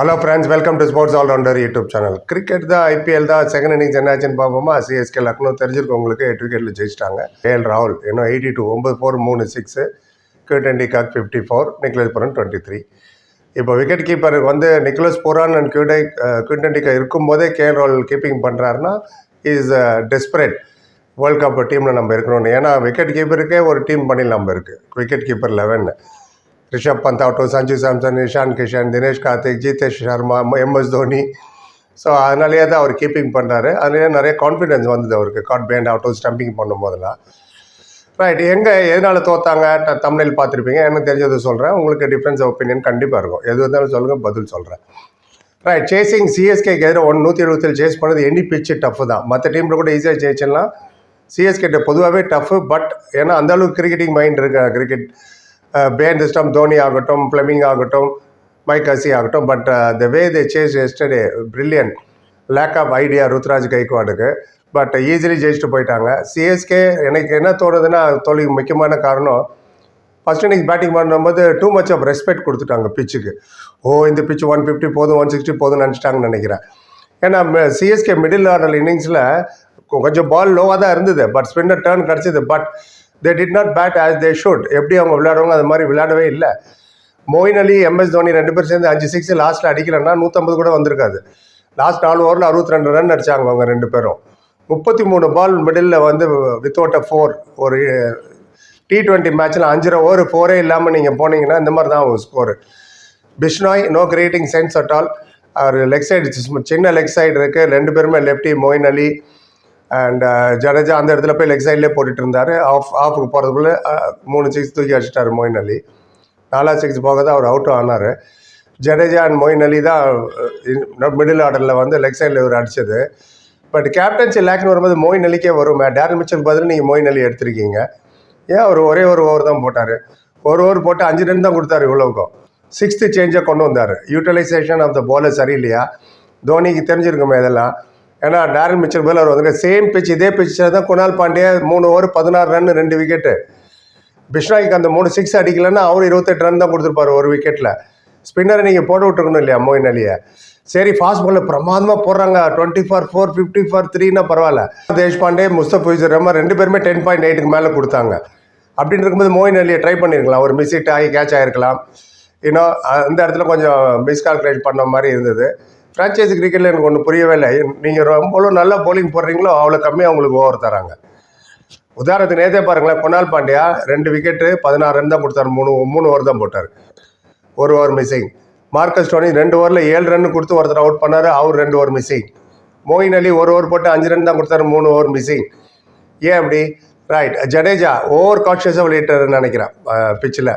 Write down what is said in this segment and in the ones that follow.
Hello friends welcome to sports allrounder YouTube channel cricket தான் IPL தான் second innings என்னாச்சுன்னு பார்ப்போமா? சிஎஸ்கே லக்னோ தெரிஞ்சிருக்கு உங்களுக்கு. எட்டு விக்கெட்டில் ஜெயிச்சிட்டாங்க. ஏஎல் ராகுல் இன்னும் எயிட்டி டூ ஒம்பது ஃபோர் மூணு six Quinton de Kock fifty four Nicholas Pooran twenty three இப்போ விக்கெட் கீப்பருக்கு வந்து நிக்லஸ் புரான் அண்ட் கியூடை கியூடெண்டிகா இருக்கும்போதே கேஎல் ராகுல் கீப்பிங் பண்ணுறாருன்னா இஸ் டெஸ்பரேட் வேர்ல்ட் கப் டீமில் நம்ம இருக்கணும்னு. ஏன்னா விக்கெட் கீப்பருக்கே ஒரு டீம் பண்ணி நம்ம இருக்குது விக்கெட் கீப்பர் லெவன்னு ரிஷப் பந்த் ஆகட்டும் சஞ்சு சாம்சன் இஷான் கிஷன் தினேஷ் கார்த்திக் ஜிதேஷ் சர்மா எம்எஸ் தோனி. ஸோ அதனாலேயே தான் அவர் கீப்பிங் பண்ணுறாரு அதுலேயே நிறைய கான்ஃபிடென்ஸ் வந்தது அவருக்கு. காட் பேண்ட் ஆகட்டும் ஸ்டம்பிங் பண்ணும் போதெல்லாம். ரைட் எங்கே எதனால் தோத்தாங்க? தமிழில் பார்த்துருப்பீங்க. எனக்கு தெரிஞ்சது சொல்கிறேன் உங்களுக்கு டிஃப்ரென்ஸ் ஒப்பீனியன் கண்டிப்பாக இருக்கும். எது இருந்தாலும் சொல்லுங்கள் பதில் சொல்கிறேன் ரைட் சேசிங் சிஎஸ்கேக்கு எதிராக ஒன்று நூற்றி எழுபத்தில் சேஸ் பண்ணது எனி பிச்சு டஃப் தான். மற்ற டீமில் கூட ஈஸியாக ஜெயிச்சிடலாம் சிஎஸ்கே பொதுவாகவே டஃப் பட் ஏன்னா அந்தளவுக்கு கிரிக்கெட்டிங் மைண்ட் இருக்கு கிரிக்கெட் பேன் சிஸ்டம் தோனி ஆகட்டும் ஃப்ளெமிங் ஆகட்டும் மைக் அசி ஆகட்டும் but the way they chase is the brilliant lack of idea Ruturaj கைக்வாடுக்கு but easily ஜெயிச்சுட்டு போயிட்டாங்க. சிஎஸ்கே எனக்கு என்ன தோணுதுன்னா தோல்வி முக்கியமான காரணம் ஃபஸ்ட் இன்னைக்கு பேட்டிங் பண்ணும்போது டூ மச் ஆஃப் ரெஸ்பெக்ட் கொடுத்துட்டாங்க பிச்சுக்கு ஓ இந்த பிச்சு ஒன் ஃபிஃப்டி போதும் ஒன் சிக்ஸ்டி போதும்னு நினச்சிட்டாங்கன்னு நினைக்கிறேன். ஏன்னா சிஎஸ்கே மிடில் ஆர்டர் இன்னிங்ஸில் கொஞ்சம் பால் லோவாக தான் இருந்தது பட் ஸ்பின்னர் டேர்ன் கிடச்சிது. But they did not bat as they should எப்படி அவங்க விளையாடுவாங்க அது மாதிரி விளையாடவே இல்லை. மோயின் அலி எம்எஸ் தோனி ரெண்டு பேரும் சேர்ந்து அஞ்சு சிக்ஸ் லாஸ்ட்டில் அடிக்கலைன்னா நூற்றம்பது கூட வந்திருக்காது. லாஸ்ட் நாலு ஓவரில் அறுபத்தி ரெண்டு ரன் அடிச்சாங்க அவங்க ரெண்டு பேரும். முப்பத்தி மூணு பால் மிடில் வந்து வித்தவுட் அ ஃபோர் ஒரு டி ட்வெண்ட்டி மேட்ச்சில் அஞ்சரை ஓவர் ஃபோரே இல்லாமல் நீங்கள் போனீங்கன்னா இந்த மாதிரி தான் ஒரு score Bishnoi no creating sense at all our leg side சின்ன லெக் சைடு இருக்குது ரெண்டு பேருமே lefty Moeen Ali and Jadeja uh, அந்த இடத்துல போய் லெக் சைட்லேயே போட்டுட்டு இருந்தார். ஆஃப் ஆஃபுக்கு போகிறதுக்குள்ள uh, மூணு சிக்ஸ் தூக்கி அடிச்சிட்டார் மொயின் அலி. நாலா சிக்ஸ் போக தான் அவர் அவுட்டும் ஆனார். ஜடேஜா அண்ட் மொயின் அலி தான் uh, மிடில் ஆர்டரில் வந்து லெக் சைடில் இவர் அடித்தது பட் கேப்டன்சி லேக்னு வரும்போது மோயின் அலிக்கே வரும். டேரல் மிச்சல் பதில் நீங்கள் மொயின் அலி எடுத்திருக்கீங்க. ஏன் அவர் ஒரே ஒரு ஓவர் தான் போட்டார்? ஒரு ஓவர் போட்டு அஞ்சு ரன் தான் கொடுத்தாரு இவ்வளோக்கும் சிக்ஸ்த்து சேஞ்சை கொண்டு வந்தார். யூட்டிலைசேஷன் ஆஃப் த bowler சரியில்லையா? தோனிக்கு தெரிஞ்சிருக்குமே இதெல்லாம்? ஏன்னா டேரன் மிச்சர் பதில் அவர் வந்து சேம் பிச் இதே பிச்சில் தான் குணால் பாண்டியா மூணு ஓவர் பதினாறு ரன் ரெண்டு விக்கெட்டு பிஷ்னாய்க்கு அந்த மூணு சிக்ஸ் அடிக்கலைன்னா அவர் இருபத்தெட்டு ரன் தான் கொடுத்துருப்பாரு ஒரு விக்கெட்டில் ஸ்பின்னரை நீங்கள் போட்டு விட்டுருக்கணும் இல்லையா மோயின் அலியை? சரி ஃபாஸ்ட் பாலில் பிரமாதமாக போடுறாங்க. Twenty four four fifty four த்ரீனா பரவாயில்ல தேஷ்பாண்டே முஸ்தபிசர் ரஹ்மான் ரெண்டு பேருமே டென் பாயிண்ட் எயிட்டுக்கு மேலே கொடுத்தாங்க. அப்படின்னு இருக்கும்போது மோயின் அலியை ட்ரை பண்ணியிருக்கலாம் ஒரு மிஸ் ஹிட் ஆகி கேட்ச் ஆகிருக்கலாம் இன்னும் அந்த இடத்துல கொஞ்சம் மிஸ்கால்குலேட் பண்ண மாதிரி இருந்தது. ஃப்ரான்ச்சைசி கிரிக்கெட்டில் எனக்கு ஒன்று புரியவே இல்லை. நீங்கள் ரொம்ப நல்லா போலிங் போடுறீங்களோ அவ்வளோ கம்மியாக உங்களுக்கு ஓவர் தராங்க. உதாரணத்துக்கு நேற்றே பாருங்களேன் குணால் பாண்டியா ரெண்டு விக்கெட்டு பதினாறு ரன் தான் கொடுத்தாரு. மூணு மூணு ஓவர் தான் போட்டார். ஒரு ஓவர் மிஸ்ஸிங் மார்க்கஸ் டோனி ரெண்டு ஓவரில் ஏழு ரன் கொடுத்து ஒருத்தர் அவுட் பண்ணார் அவர் ரெண்டு ஓவர் மிஸ்ஸிங் மோயின் அலி ஒரு ஓவர் போட்டு அஞ்சு ரன் தான் கொடுத்தாரு மூணு ஓவர் மிஸ்ஸிங் ஏன் அப்படி? ரைட் ஜடேஜா ஓவர் கான்ஷியஸாக விளையாட்டாருன்னு நினைக்கிறேன் பிச்சில்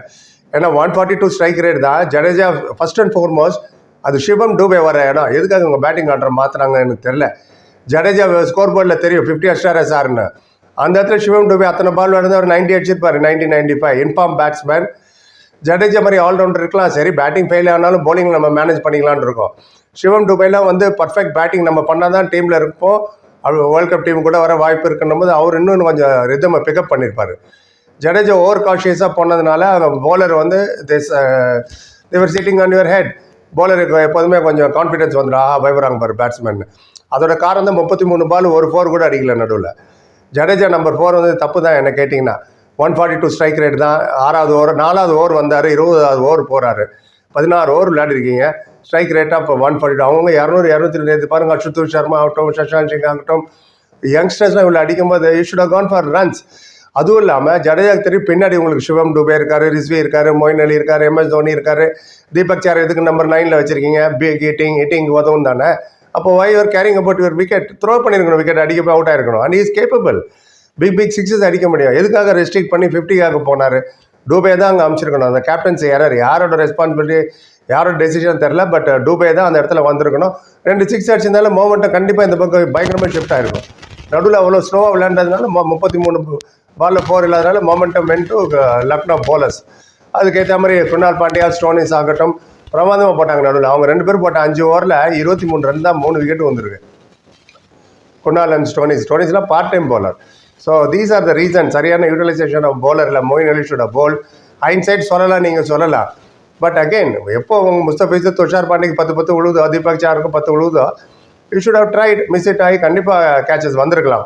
ஏன்னா one forty two strike rate தான். ஜடேஜா ஃபஸ்ட் அண்ட் ஃபோர்மோஸ்ட் அது சிவம் டூபே வர இடம். எதுக்காக உங்கள் பேட்டிங் ஆர்டர் மாற்றினாங்கன்னு எனக்கு தெரில ஜடேஜா ஸ்கோர் போர்டில் தெரியும் ஃபிஃப்டி அஸ்டார் சார்னு. அந்த இடத்துல சிவம் டூபே அத்தனை பால் வந்து அவர் ninety அடிச்சிருப்பார் ninety ninety five in form batsman Jadeja மாதிரி ஆல்ரவுண்டர் இருக்கலாம். சரி பேட்டிங் ஃபெயில் ஆனாலும் bowling நம்ம மேனேஜ் பண்ணிக்கலான் இருக்கோம். சிவம் டுபைலாம் வந்து பர்ஃபெக்ட் பேட்டிங் நம்ம பண்ணால் தான் டீமில் இருப்போம். அவர் வேர்ல்ட் கப் டீம் கூட வர வாய்ப்பு இருக்குன்னும் போது அவர் இன்னும் கொஞ்சம் ரிதமை பிக்கப் பண்ணியிருப்பார் ஜடேஜா ஓவர் கான்ஷியஸாக போனதுனால அந்த பவுலர் வந்து this there sitting on your head பவுலருக்கு எப்போதுமே கொஞ்சம் கான்ஃபிடன்ஸ் வந்துடும். ஆஹா பயப்படுறாங்க பாரு பேட்ஸ்மேன் அதோட காரணம் தான் முப்பத்தி மூணு பால் ஒரு ஃபோர் கூட அடிக்கல நடுவில். ஜடேஜா நம்பர் ஃபோர் வந்து தப்பு தான் என்ன கேட்டிங்கன்னா. One forty two strike rate தான். ஆறாவது ஓவர் நாலாவது ஓவர் வந்தார் இருபதாவது ஓவர் போகிறாரு பதினாறு ஓவர் விளையாடிருக்கீங்க. ஸ்ட்ரைக் ரேட்டாக இப்போ ஒன் ஃபார்ட்டி டூ அவங்க இரநூறு இரநூத்தி நேற்று பாருங்க. அச்சுத்தூர் சர்மா ஆகட்டும் சஷாந்த் சிங் ஆகட்டும். யங்ஸ்டர்ஸ்லாம் இவ்வளோ அடிக்கும்போது you should go for runs அதுவும் இல்லாமல் ஜடேஜாக்கு தெரியும் பின்னாடி உங்களுக்கு சிவம் டூபே இருக்காரு ரிஸ்வி இருக்காரு மொயின் அலி இருக்காரு எம்எஸ் தோனி இருக்காரு. தீபக் சார் எதுக்கு நம்பர் நைனில் வச்சிருக்கீங்க? பிக் ஹிட்டிங் ஹிட்டிங் உதவும் தானே. அப்போ why you're caring about your wicket throw பண்ணியிருக்கணும் விக்கெட் அடிக்க போய் அவுட் ஆயிருக்கணும். And is capable big big sixes அடிக்க முடியும் எதுக்காக ரெஸ்ட்ரிக்ட் பண்ணி ஃபிஃப்டிக்காக போனார்? டூபே தான் அங்கே அமைச்சிருக்கணும். அந்த கேப்டன்சி யாரார் யாரோட ரெஸ்பான்சிபிலிட்டி யாரோட டெசிஷன் தெரில பட் டூபே தான் அந்த இடத்துல வந்திருக்கணும். ரெண்டு சிக்ஸ் அடிச்சிருந்தாலும் மோமெண்ட்டும் கண்டிப்பாக இந்த பக்கம் பயங்கரமாக ஷிஃப்ட் ஆயிருக்கும். நடுவில் அவ்வளோ ஸ்லோவாக விளையாண்டதுனால முப்பத்தி மூணு பாலில் ஃபோர் இல்லாதனால மொமெண்டம் டு லக்னோ போலர்ஸ் அதுக்கேற்ற மாதிரி குணால் பாண்டியா ஸ்டோனிஸ் ஆகட்டும் பிரமாதமாக போட்டாங்க நடுவில். அவங்க ரெண்டு பேரும் போட்ட அஞ்சு ஓவரில் இருபத்தி மூணு ரன் தான் மூணு விக்கெட் வந்திருக்கு. Kunal and Stoinis. ஸ்டோனிஸ்லாம் part time bowler so these are the reason சரியான யூட்டிலைசேஷன் ஆஃப் போலர் இல்லை மோயின் அலிஷோட போல் ஹைன்சைட் சொல்லலாம் நீங்கள் சொல்லலாம். பட் அகெயின் எப்போ அவங்க முஸ்தபிஸ் துஷார் பாண்டிக்கு பத்து பத்து விழுதோ தீபக் சாருக்கு பத்து விழுதோ you should have tried miss it ஆகி கண்டிப்பாக கேச்சஸ் வந்திருக்கலாம்.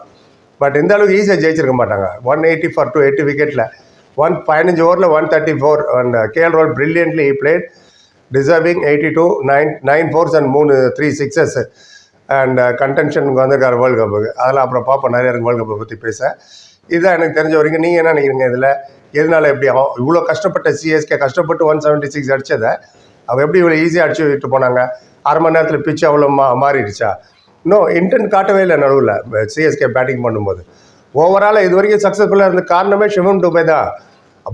பட் இந்த அளவுக்கு ஈஸியாக ஜெயிச்சிருக்க மாட்டாங்க. One eighty for two eighty விக்கெட்டில் one பதினஞ்சு ஓவரில் one thirty four and KL Rahul brilliantly played deserving eighty two nine nine fours and மூணு த்ரீ சிக்ஸஸ் அண்ட் கண்டென்ஷனுக்கு வந்திருக்காரு வேர்ல்டு கப்புக்கு அதெல்லாம் அப்புறம் பார்ப்போம். நிறைய இருக்கு வேர்ல்டு கப்பை பற்றி பேச. இதுதான் எனக்கு தெரிஞ்ச வரைக்கும். நீங்கள் என்ன நினைக்கிறீங்க இதில்? எதனால எப்படி ஆகும் இவ்வளோ கஷ்டப்பட்ட சிஎஸ்கே கஷ்டப்பட்டு ஒன் செவன்ட்டி சிக்ஸ் அடிச்சதை அவள் எப்படி இவ்வளோ ஈஸியாக அடிச்சு விட்டு போனாங்க? அரை மணி நேரத்தில் பிச்சு அவ்வளோ மா மாறிடுச்சா? இன்னும் இன்டென்ட் காட்டவே இல்லை நடுவில். சிஎஸ்கே பேட்டிங் பண்ணும்போது. ஓவராலாக இது வரைக்கும் சக்ஸஸ்ஃபுல்லாக இருந்த காரணமே சிவம் டுபே தான்.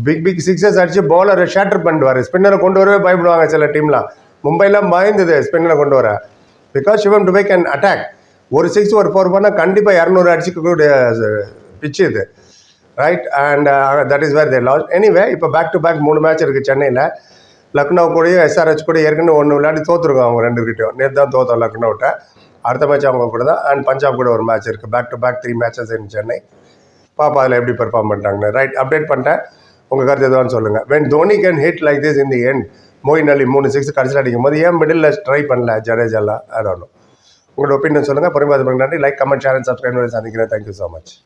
பிக் பிக் சிக்ஸஸ் அடிச்சு பவுலரை ஷேட்டர் பண்ணிடுவார். ஸ்பின்னரை கொண்டு வரவே பயப்படுவாங்க சில டீம்லாம் மும்பைலாம் பயந்தது ஸ்பின்னரை கொண்டு வர. Because Shivam Dube can attack ஒரு சிக்ஸ் ஒரு ஃபோர் பண்ணால் கண்டிப்பாக இரநூறு அடிச்சுக்கக்கூடிய பிச்சு இது. Right and that is where they lost anyway இப்போ பேக் டு பேக் மூணு மேட்ச் இருக்குது சென்னையில். லக்னோ கூடயும் எஸ்ஆர்ஹெச் கூட ஏற்கனவே ஒன்று விளையாடி தோற்றுருக்கோம் அவங்க ரெண்டு கிட்டையும் நேற்று தான் தோத்தோம் லக்னோட்ட. அடுத்த மேட்ச் அவங்க கூட தான். அண்ட் பஞ்சாப் கூட ஒரு மேட்ச் இருக்குது back to back three matches in Chennai பாப்பா அதில் எப்படி பெர்ஃபார்ம் பண்ணுறாங்கன்னு ரைட் அப்டேட் பண்ணிட்டேன். உங்கள் கருத்து எதுவான்னு சொல்லுங்கள் when Dhoni can hit like this in the end Moeen Ali மூணு சிக்ஸ் கடைசியில் அடிக்கும் போது ஏன் மிடில் ட்ரை பண்ணல ஜடேஜெல்லாம் ஆடணும் உங்களோட ஒப்பீனியன் சொல்லுங்கள் பொறுமையாக நன்றி. Like comment share and subscribe சந்திக்கிறேன். Thank you so much